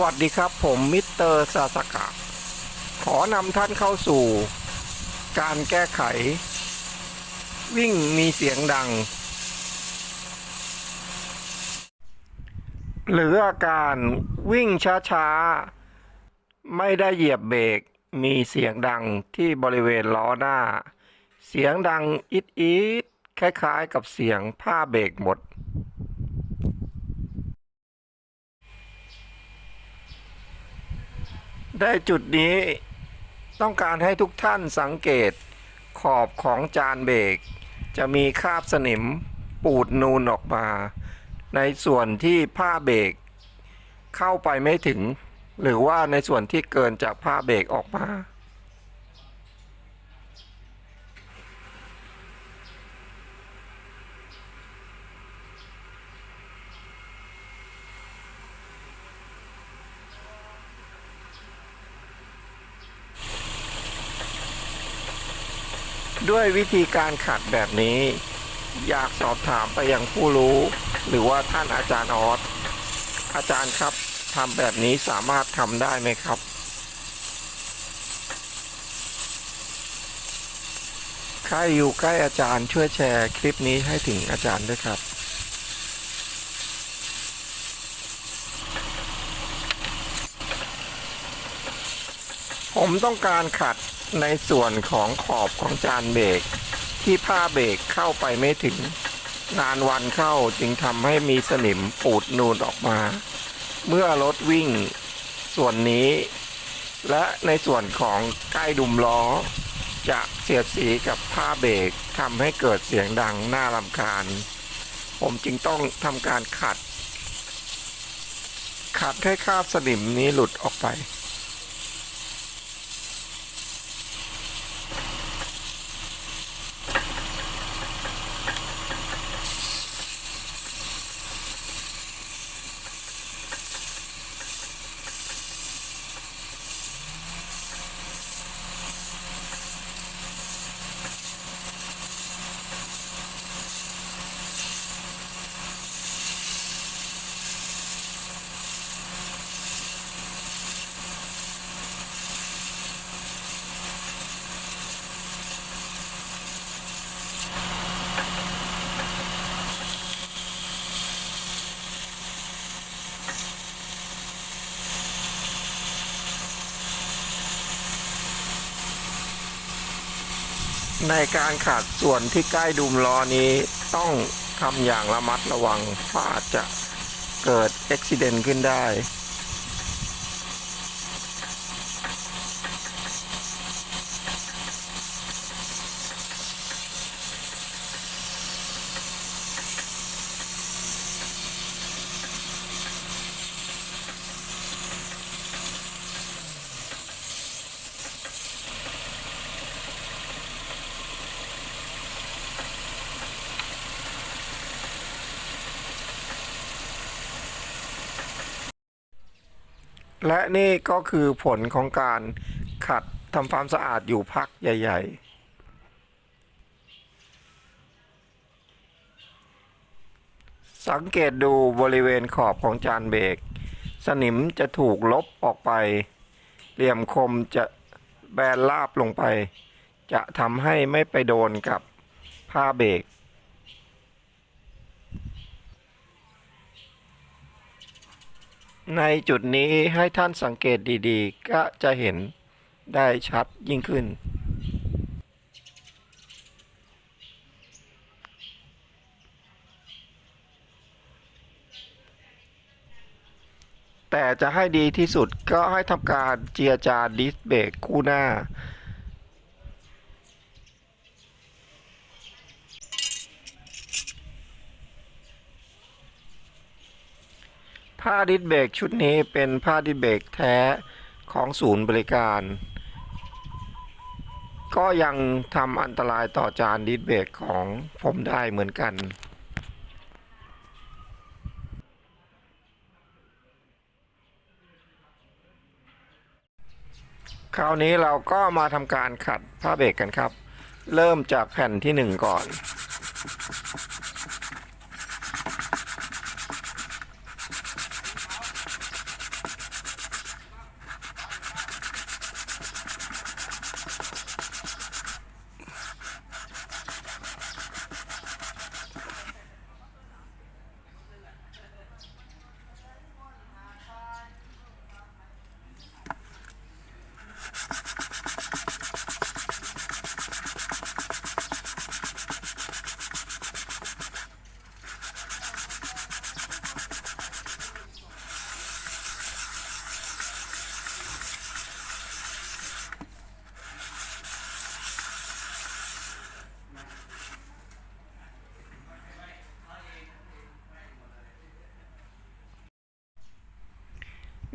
วัสดีครับผมมิสเตอร์ซาสกะ ขอนำท่านเข้าสู่ การแก้ไข วิ่งมีเสียงดัง หรืออาการวิ่งช้าๆ ไม่ได้เหยียบเบรกมีเสียงดังที่บริเวณล้อหน้า เสียงดังอิดอิดๆคล้ายๆ กับเสียงผ้าเบรกหมด ได้จุดนี้ต้องการให้ทุกท่านสังเกต ขอบของจานเบรกจะมีคราบสนิมปูดนูนออกมา ในส่วนที่ผ้าเบรกเข้าไปไม่ถึง หรือว่าในส่วนที่เกินจากผ้าเบรกออกมา ด้วยวิธีการขัดแบบนี้ อยากสอบถามไปยังผู้รู้ หรือว่าท่านอาจารย์ออสอาจารย์ครับทำแบบนี้สามารถทำได้ไหมครับ ใครอยู่ใกล้อาจารย์ช่วยแชร์คลิปนี้ให้ถึงอาจารย์ด้วยครับผมต้องการขัด ในส่วนของขอบของจานเบรกที่ผ้าเบรกเข้าไปไม่ถึง นานวันเข้าจึงทำให้มีสนิมปูดนูนออกมา เมื่อรถวิ่งส่วนนี้ และในส่วนของใกล้ดุมล้อ จะเสียดสีกับผ้าเบรกทำให้เกิดเสียงดังน่ารำคาญ ผมจึงต้องทำการขัด ขัดให้คราบสนิมนี้หลุดออกไป ในการขัดส่วนที่ใกล้ดุมล้อนี้ต้องทำอย่างระมัดระวังเพราะอาจจะเกิดอุบิเหตุขึ้นได้ และนี่ก็คือผลของการขัดทำความสะอาดอยู่พักใหญ่ ๆสังเกตดูบริเวณขอบของจานเบรก สนิมจะถูกลบออกไป เหลี่ยมคมจะแบนราบลงไป จะทำให้ไม่ไปโดนกับผ้าเบรก ในจุดนี้ให้ท่านสังเกตดีๆ ก็จะเห็นได้ชัดยิ่งขึ้น แต่จะให้ดีที่สุดก็ให้ทำการเจียจานดิสเบรกคู่หน้า ผ้าดิสเบรกชุดนี้เป็นผ้าดิสเบรกแท้ของศูนย์บริการ ก็ยังทำอันตรายต่อจานดิสเบรกของผมได้เหมือนกันคราวนี้เราก็มาทำการขัดผ้าเบรกกันครับ เริ่มจากแผ่นที่หนึ่งก่อน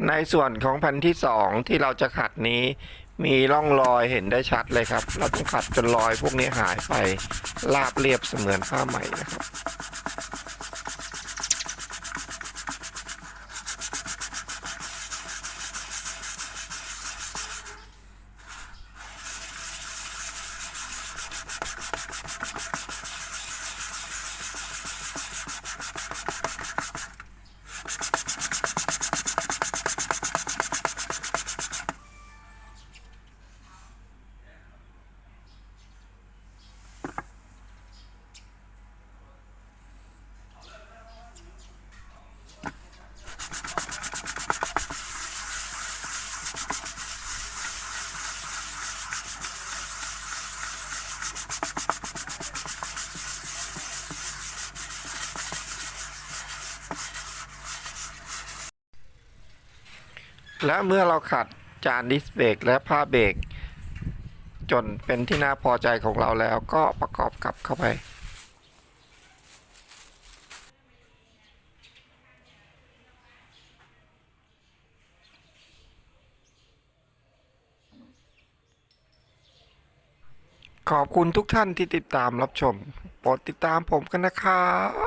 ในส่วนของแผ่นที่สองที่เราจะขัดนี้ มีร่องรอยเห็นได้ชัดเลยครับ เราต้องขัดจนรอยพวกนี้หายไปราบเรียบเสมือนผ้าใหม่นะครับ และเมื่อเราขัดจานดิสเบรกและผ้าเบรกจนเป็นที่น่าพอใจของเราแล้วก็ประกอบกลับเข้าไป ขอบคุณทุกท่านที่ติดตามรับชม โปรดติดตามผมกันนะครับ